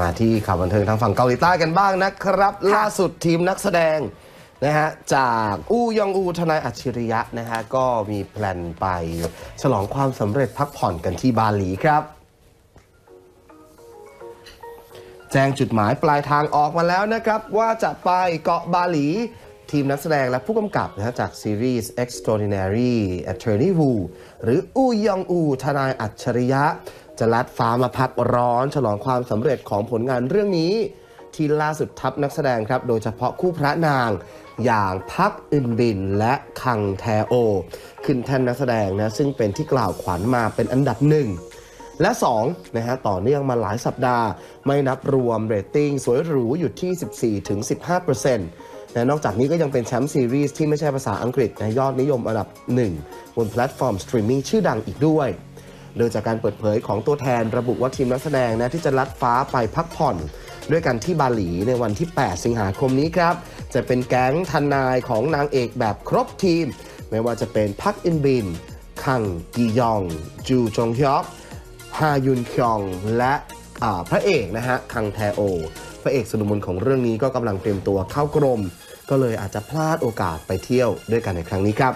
มาที่ข่าวบันเทิงทางฝั่งเกาหลีใต้กันบ้างนะครับ ล่าสุดทีมนักแสดงนะฮะจากอู้ยองอูทนายอัจฉริยะนะฮะก็มีแพลนไปฉลองความสำเร็จพักผ่อนกันที่บาหลีครับแจ้งจุดหมายปลายทางออกมาแล้วนะครับ ว่าจะไปเกาะบาหลี ทีมนักแสดงและผู้กำกับนะฮะจากซีรีส์ Extraordinary Attorney Woo หรืออูยองอูทนายอัจฉริยะ จะลัดฟ้ามาพักร้อน ฉลองความสำเร็จของผลงานเรื่องนี้ ที่ล่าสุดทัพนักแสดงครับ โดยเฉพาะคู่พระนาง อย่างพักอึนบินและคังแทโอ ขึ้นแท่นนักแสดงนะซึ่งเป็นที่กล่าวขวัญมาเป็นอันดับหนึ่งและ2นะฮะต่อเนื่องมาหลายสัปดาห์ ไม่นับรวมเรตติ้งสวยหรูอยู่ที่ 14-15%นะนอกจากนี้ก็ยังเป็นแชมป์ซีรีส์ที่ไม่ใช่ภาษาอังกฤษนะยอดนิยมอันดับ 1 บนแพลตฟอร์มสตรีมมิ่งชื่อดังอีกด้วย โดยจากการเปิดเผยของตัวแทนระบุว่าทีมนักแสดงนะที่จะลัดฟ้าไปพักผ่อนด้วยกันที่บาหลีในวันที่ 8 สิงหาคมนี้ครับ จะเป็นแก๊งทนายของนางเอกแบบครบทีม ไม่ว่าจะเป็นพักอินบิน คังกียอง จูจงฮยอกฮายุนคยอง และพระเอกนะฮะ คังแทโอ พระเอกสนุมนของเรื่องนี้ก็กำลังเตรียมตัวเข้ากรม ก็เลยอาจจะพลาดโอกาสไปเที่ยวด้วยกันในครั้งนี้ครับ